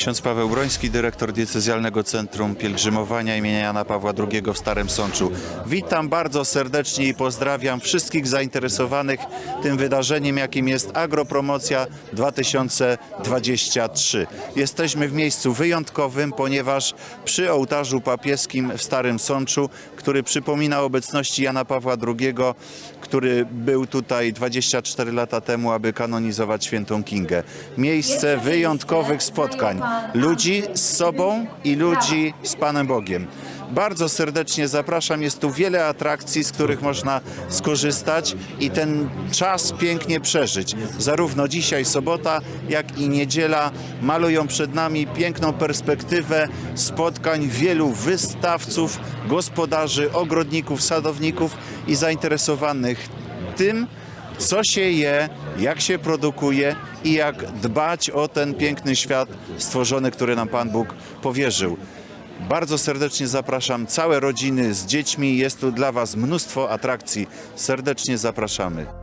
Ksiądz Paweł Broński, dyrektor diecezjalnego Centrum Pielgrzymowania imienia Jana Pawła II w Starym Sączu. Witam bardzo serdecznie i pozdrawiam wszystkich zainteresowanych tym wydarzeniem, jakim jest Agropromocja 2023. Jesteśmy w miejscu wyjątkowym, ponieważ przy ołtarzu papieskim w Starym Sączu, który przypomina obecności Jana Pawła II, który był tutaj 24 lata temu, aby kanonizować świętą Kingę. Miejsce wyjątkowych spotkań ludzi z sobą i ludzi z Panem Bogiem. Bardzo serdecznie zapraszam. Jest tu wiele atrakcji, z których można skorzystać i ten czas pięknie przeżyć. Zarówno dzisiaj sobota, jak i niedziela malują przed nami piękną perspektywę spotkań wielu wystawców, gospodarzy, ogrodników, sadowników i zainteresowanych tym, co się je, jak się produkuje i jak dbać o ten piękny świat stworzony, który nam Pan Bóg powierzył. Bardzo serdecznie zapraszam całe rodziny z dziećmi. Jest tu dla Was mnóstwo atrakcji. Serdecznie zapraszamy.